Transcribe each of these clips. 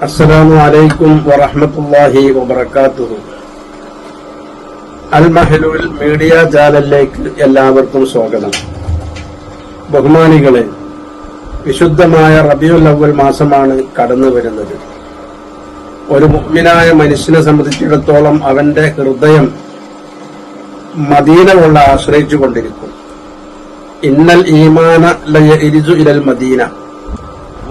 السلام عليكم ورحمة الله وبركاته അൽ മഹലുൽ media ചാനലിലേക്ക് എല്ലാവർക്കും സ്വാഗതം ബഹുമാനികളെ വിശുദ്ധമായ റബിയുൽ അവൽ മാസമാണ് കടന്നു വരുന്നത് ഒരു മുഗ്മിനായ മനുഷ്യനെ സംബന്ധിച്ചിടത്തോളം അവന്റെ ഹൃദയം മദീന കൊണ്ട് ആശ്രയിച്ചു കൊണ്ടിരിക്കും ഇന്നൽ ഈമാന ലയ ഇരിജു ഇലൽ മദീന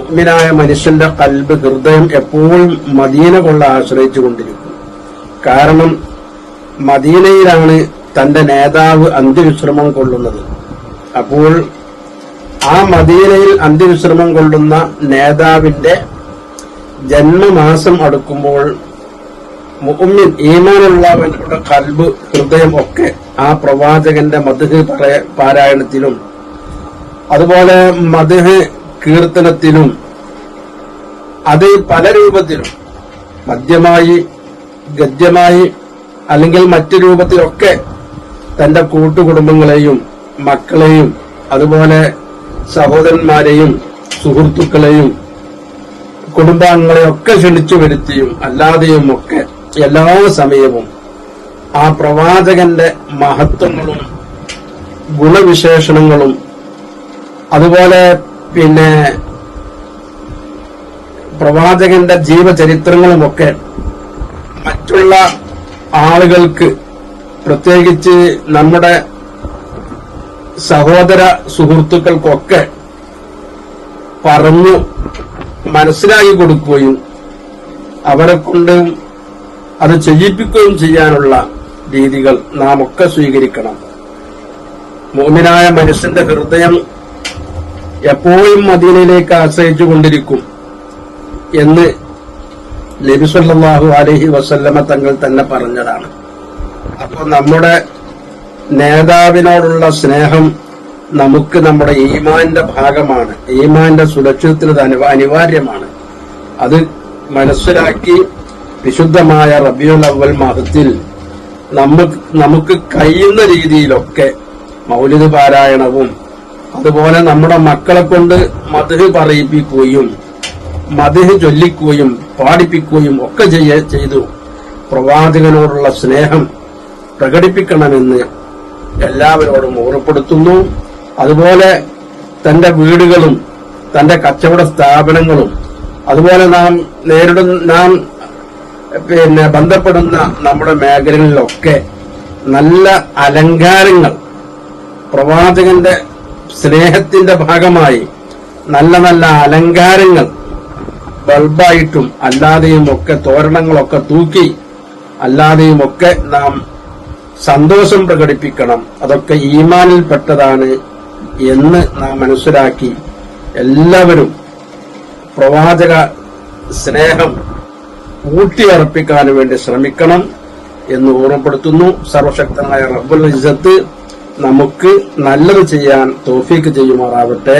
മുഅ്മിനായ മനുഷ്യന്റെ കൽബ് ഹൃദയം എപ്പോഴും മദീന കൊള്ള ആശ്രയിച്ചു കൊണ്ടിരിക്കും കാരണം മദീനയിലാണ് തന്റെ നേതാവ് അന്ത്യവിശ്രമം കൊള്ളുന്നത്. അപ്പോൾ ആ മദീനയിൽ അന്ത്യവിശ്രമം കൊള്ളുന്ന നേതാവിന്റെ ജന്മമാസം അടുക്കുമ്പോൾ മുഅ്മിൻ ഈമാനുള്ളവരുടെ കൽബ് ഹൃദയം ഒക്കെ ആ പ്രവാചകന്റെ മധുഹ് പാരായണത്തിലും അതുപോലെ മധുഹ് കീർത്തനത്തിലും അത് പല രൂപത്തിലും. മദ്യമായി ഗദ്യമായി അല്ലെങ്കിൽ മറ്റു രൂപത്തിലൊക്കെ തന്റെ കൂട്ടുകുടുംബങ്ങളെയും മക്കളെയും അതുപോലെ സഹോദരന്മാരെയും സുഹൃത്തുക്കളെയും കുടുംബാംഗങ്ങളെയും ഒക്കെ ക്ഷണിച്ചു വരുത്തിയും അല്ലാതെയും ഒക്കെ എല്ലാ സമയവും ആ പ്രവാചകന്റെ മഹത്വങ്ങളും ഗുണവിശേഷണങ്ങളും അതുപോലെ പിന്നെ പ്രവാചകന്റെ ജീവചരിത്രങ്ങളുമൊക്കെ മറ്റുള്ള ആളുകൾക്ക് പ്രത്യേകിച്ച് നമ്മുടെ സഹോദര സുഹൃത്തുക്കൾക്കൊക്കെ പറഞ്ഞു മനസ്സിലാക്കി കൊടുക്കുകയും അവരെ കൊണ്ട് അത് ചെയ്യിപ്പിക്കുകയും ചെയ്യാനുള്ള രീതികൾ നാം ഒക്കെ സ്വീകരിക്കണം. മോമിനായ മനുഷ്യന്റെ ഹൃദയം എപ്പോഴും മദീനയിലേക്ക് ആശ്രയിച്ചു കൊണ്ടിരിക്കും എന്ന് ലബിസല്ലാഹു അലഹി വസല്ലമ തങ്ങൾ തന്നെ പറഞ്ഞതാണ്. അപ്പൊ നമ്മുടെ നേതാവിനോടുള്ള സ്നേഹം നമുക്ക് നമ്മുടെ ഈമാന്റെ ഭാഗമാണ്. ഈമാന്റെ സുരക്ഷിതത്തിന് അനിവാര്യമാണ്. അത് മനസ്സിലാക്കി വിശുദ്ധമായ റബിയുൽ അവൽ മഹത്തിൽ നമുക്ക് നമുക്ക് കഴിയുന്ന രീതിയിലൊക്കെ മൗലിക പാരായണവും അതുപോലെ നമ്മുടെ മക്കളെ കൊണ്ട് മധു പറയിപ്പിക്കുകയും മധുഹ് ചൊല്ലിക്കുകയും പാടിപ്പിക്കുകയും ഒക്കെ ചെയ്തു. പ്രവാചകനോടുള്ള സ്നേഹം പ്രകടിപ്പിക്കണമെന്ന് എല്ലാവരോടും ഓർമ്മപ്പെടുത്തുന്നു. അതുപോലെ തന്റെ വീടുകളും തന്റെ കച്ചവട സ്ഥാപനങ്ങളും അതുപോലെ നാം നേരിടുന്ന നാം പിന്നെ ബന്ധപ്പെടുന്ന നമ്മുടെ മേഖലകളിലൊക്കെ നല്ല അലങ്കാരങ്ങൾ പ്രവാചകന്റെ സ്നേഹത്തിന്റെ ഭാഗമായി നല്ല നല്ല അലങ്കാരങ്ങൾ ബൾബായിട്ടും അല്ലാതെയും ഒക്കെ തോരണങ്ങളൊക്കെ തൂക്കി അല്ലാതെയും ഒക്കെ നാം സന്തോഷം പ്രകടിപ്പിക്കണം. അതൊക്കെ ഈമാനിൽപ്പെട്ടതാണ് എന്ന് നാം മനസ്സിലാക്കി എല്ലാവരും പ്രവാചക സ്നേഹം ഊട്ടിയർപ്പിക്കാൻ വേണ്ടി ശ്രമിക്കണം എന്ന് ഓർമ്മപ്പെടുത്തുന്നു. സർവശക്തനായ റബ്ബുൽ ഇസത്ത് നമുക്ക് നല്ലത് ചെയ്യാൻ തോഫീക്ക് ചെയ്യുമാറാവട്ടെ.